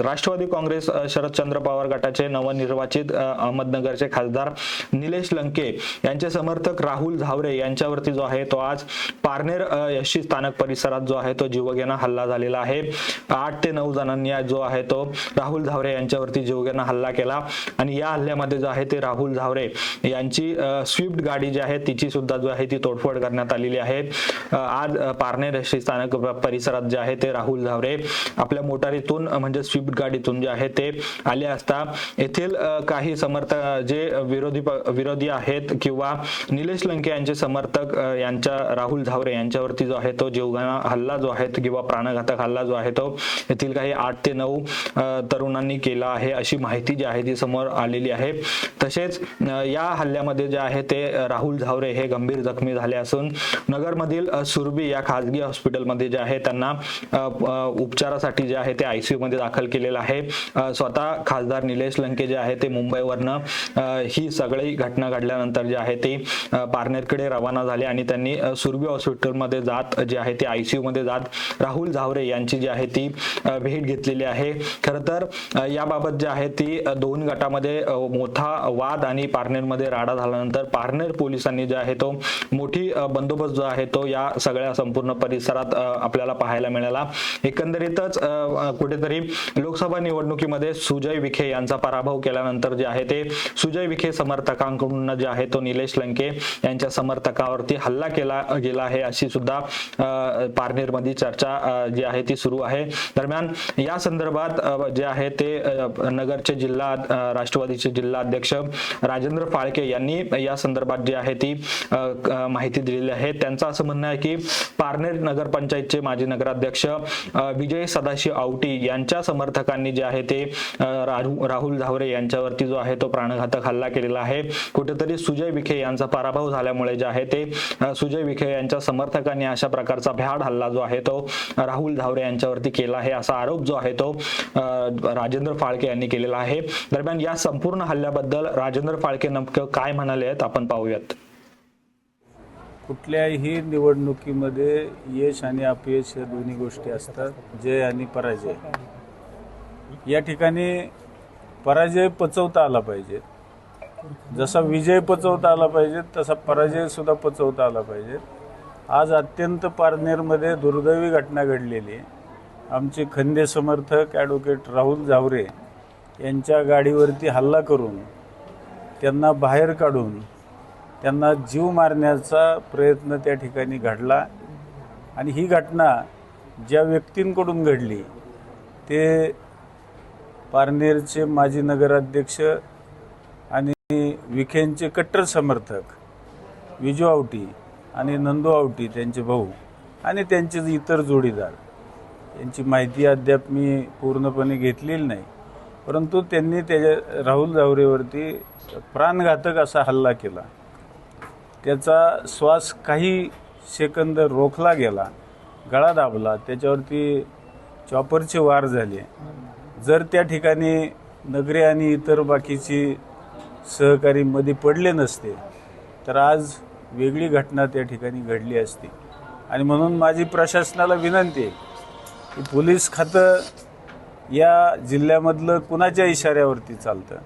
राष्ट्रवादी काँग्रेस शरदचंद्र पवार गटाचे नवनिर्वाचित अहमदनगरचे खासदार निलेश लंके यांचे समर्थक राहुल झावरे यांच्यावरती जो आहे तो आज पारनेर यशी स्थानक परिसरात जो आहे तो जीवघेणा हल्ला झालेला आहे. आठ ते नऊ जणांनी जो आहे तो राहुल झावरे यांच्यावरती जीवघेणा हल्ला केला आणि या हल्ल्यामध्ये जो आहे ते राहुल झावरे यांची स्विफ्ट गाडी जी आहे तिची सुद्धा जो आहे ती तोडफोड करण्यात आलेली आहे. आज पारनेर यशी स्थानक परिसरात जे आहे ते राहुल झावरे आपल्या मोटारीतून म्हणजे स्विफ्ट गाडीतून जे आहे ते आले असता. येथील काही समर्थक जे विरोधी विरोधी आहेत किंवा निलेश लंके यांचे समर्थक यांच्या राहुल झावरे यांच्यावरती जो आहे तो जीवघेणा हल्ला जो आहे किंवा प्राणघातक हल्ला जो आहे तो येथील काही आठ ते नऊ तरुणांनी केला आहे अशी माहिती जी आहे ती समोर आलेली आहे. तसेच या हल्ल्यामध्ये जे आहे ते राहुल झावरे हे गंभीर जखमी झाले असून नगरमधील सुरबी या खासगी हॉस्पिटलमध्ये जे आहे त्यांना उपचारासाठी जे आहे ते आयसीयू मध्ये दाखल केले केलेला आहे. स्वतः खासदार निलेश लंके जे आहे ते मुंबईवरनं ही सगळी घटना घडल्यानंतर जे आहे ते अ, पारनेरकडे रवाना झाले आणि त्यांनी सुरभी हॉस्पिटलमध्ये जात जे आहे ते आयसीयू मध्ये जात राहुल झावरे यांची जी आहे ती भेट घेतलेली आहे. खरं तर याबाबत जे आहे ती दोन गटामध्ये मोठा वाद आणि पारनेरमध्ये राडा झाल्यानंतर पारनेर पोलिसांनी जे आहे तो मोठी बंदोबस्त जो आहे तो या सगळ्या संपूर्ण परिसरात आपल्याला पाहायला मिळाला. एकंदरीतच कुठेतरी लोकसभा निवडणुकीमध्ये सुजय विखे यांचा पराभव केल्यानंतर जे आहे ते सुजय विखे समर्थकांकडून जे आहे तो निलेश लंके यांच्या समर्थकावरती हल्ला केला गेला आहे अशी सुद्धा पारनेरमध्ये चर्चा जी आहे ती सुरू आहे. दरम्यान या संदर्भात जे आहे ते नगरचे जिल्हा राष्ट्रवादीचे जिल्हा अध्यक्ष राजेंद्र फाळके यांनी या संदर्भात जी आहे ती माहिती दिलेली आहे. त्यांचं असं म्हणणं आहे की पारनेर नगरपंचायतचे माजी नगराध्यक्ष विजय सदाशिव आवटी यांच्या समर्थकांनी जे आहे ते राहुल धावरे यांच्यावरती जो आहे तो प्राणघातक हल्ला केलेला आहे. कुठेतरी सुजय विखे यांचा पराभव झाल्यामुळे जे आहे ते सुजय विखे यांच्या समर्थकांनी अशा प्रकारचा भ्याड हल्ला जो आहे तो राहुल धावरे यांच्यावरती केला आहे असा आरोप जो आहे तो राजेंद्र फाळके यांनी केलेला आहे. दरम्यान या संपूर्ण हल्ल्याबद्दल राजेंद्र फाळके नेमकं काय म्हणाले आहेत आपण पाहूयात. कुठल्याही निवडणुकीमध्ये यश आणि अपयश या दोन्ही गोष्टी असतात. जय आणि पराजय. या ठिकाणी पराजय पचवता आला पाहिजे. जसा विजय पचवता आला पाहिजे तसा पराजय सुद्धा पचवता आला पाहिजे. आज अत्यंत पारनेरमध्ये दुर्दैवी घटना घडलेली आहे. आमचे खंदे समर्थक ॲडव्होकेट राहुल झावरे यांच्या गाडीवरती हल्ला करून त्यांना बाहेर काढून त्यांना जीव मारण्याचा प्रयत्न त्या ठिकाणी घडला. आणि ही घटना ज्या व्यक्तींकडून घडली ते पारनेरचे माजी नगराध्यक्ष आणि विखेंचे कट्टर समर्थक विजू आवटी आणि नंदू आवटी त्यांचे भाऊ आणि त्यांचे इतर जोडीदार. यांची माहिती अद्याप मी पूर्णपणे घेतलेली नाही परंतु त्यांनी त्याच्या राहुल जावरेवरती प्राणघातक असा हल्ला केला. त्याचा श्वास काही सेकंद रोखला गेला गळा दाबला त्याच्यावरती चॉपरचे वार झाले. जर त्या ठिकाणी नगरे आणि इतर बाकीची सहकारी मध्ये पडले नसते तर आज वेगळी घटना त्या ठिकाणी घडली असती. आणि म्हणून माझी प्रशासनाला विनंती आहे की पोलीस खातं या जिल्ह्यामधलं कुणाच्या इशाऱ्यावरती चालतं?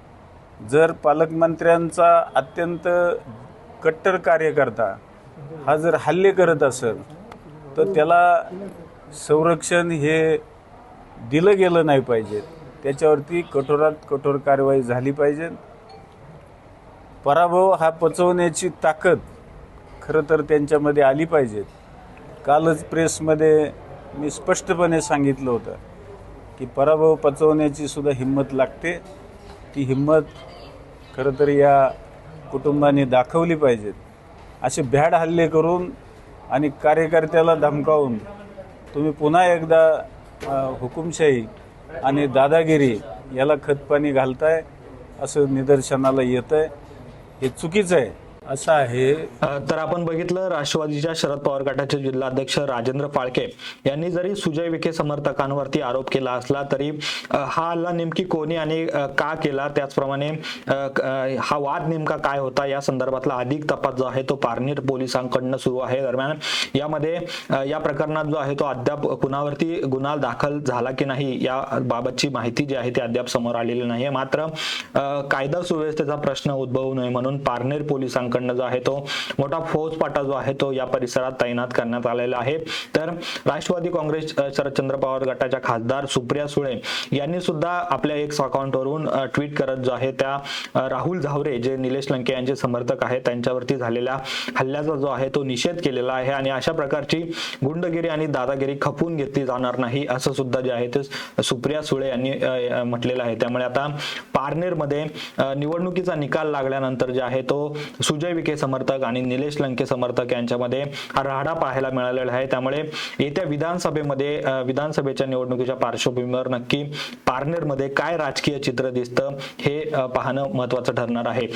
जर पालकमंत्र्यांचा अत्यंत कट्टर कार्यकर्ता हा जर हल्ले करत असेल तर त्याला संरक्षण हे दिलं गेलं नाही पाहिजे. त्याच्यावरती कठोरात कठोर कारवाई झाली पाहिजे. पराभव हा पचवण्याची ताकद खरं तर त्यांच्यामध्ये आली पाहिजे. कालच प्रेसमध्ये मी स्पष्टपणे सांगितलं होतं की पराभव पचवण्याची सुद्धा हिंमत लागते. ती हिंमत खरं तर या कुटुंबाने दाखवली पाहिजेत असे भ्याड हल्ले करून आणि कार्यकर्त्याला धमकावून तुम्ही पुन्हा एकदा हुकुमशाही आणि दादागिरी याला खतपाणी घालताय असं निदर्शनाला येतं आहे हे चुकीचं आहे. असं आहे. तर आपण बघितलं राष्ट्रवादीच्या शरद पवार गटाचे जिल्हाध्यक्ष राजेंद्र फाळके यांनी जरी सुजय विखे समर्थकांवरती आरोप केला असला तरी हा हल्ला नेमकी कोणी आणि का केला? त्याचप्रमाणे हा वाद नेमका काय होता? या संदर्भातला अधिक तपास जो आहे तो पारनेर पोलिसांकडनं सुरू आहे. दरम्यान यामध्ये या प्रकरणात जो आहे तो अद्याप कुणावरती गुन्हा दाखल झाला की नाही या बाबतची माहिती जी आहे ती अद्याप समोर आलेली नाही मात्र कायदा सुव्यवस्थेचा प्रश्न उद्भवू नये म्हणून पारनेर पोलिसांकडनं जो आहे तो मोठा फौजपाटा जो आहे तो या परिसरात तैनात करण्यात आलेला आहे. तर राष्ट्रवादी काँग्रेस शरदचंद्र पवार गटाच्या खासदार सुप्रिया सुळे यांनी सुद्धा आपल्या एक्स अकाउंटवरून ट्विट करत जो आहे त्या राहुल झावरे जे निलेश लंके यांचे समर्थक आहेत त्यांच्यावरती झालेल्या हल्ल्याचा जो आहे तो निषेध केलेला आहे आणि अशा प्रकारची गुंडगिरी आणि दादागिरी खपून घेतली जाणार नाही असं सुद्धा जे आहे ते सुप्रिया सुळे यांनी म्हटलेलं आहे. त्यामुळे आता पारनेरमध्ये निवडणुकीचा निकाल लागल्यानंतर जे आहे तो सुजय विखे समर्थक आणि निलेश लंके समर्थक यांच्यामध्ये हा राहडा पाहायला मिळालेला आहे. त्यामुळे येत्या विधानसभेमध्ये विधानसभेच्या निवडणुकीच्या पार्श्वभूमीवर नक्की पारनेरमध्ये काय राजकीय चित्र दिसतं हे पाहणं महत्वाचं ठरणार आहे.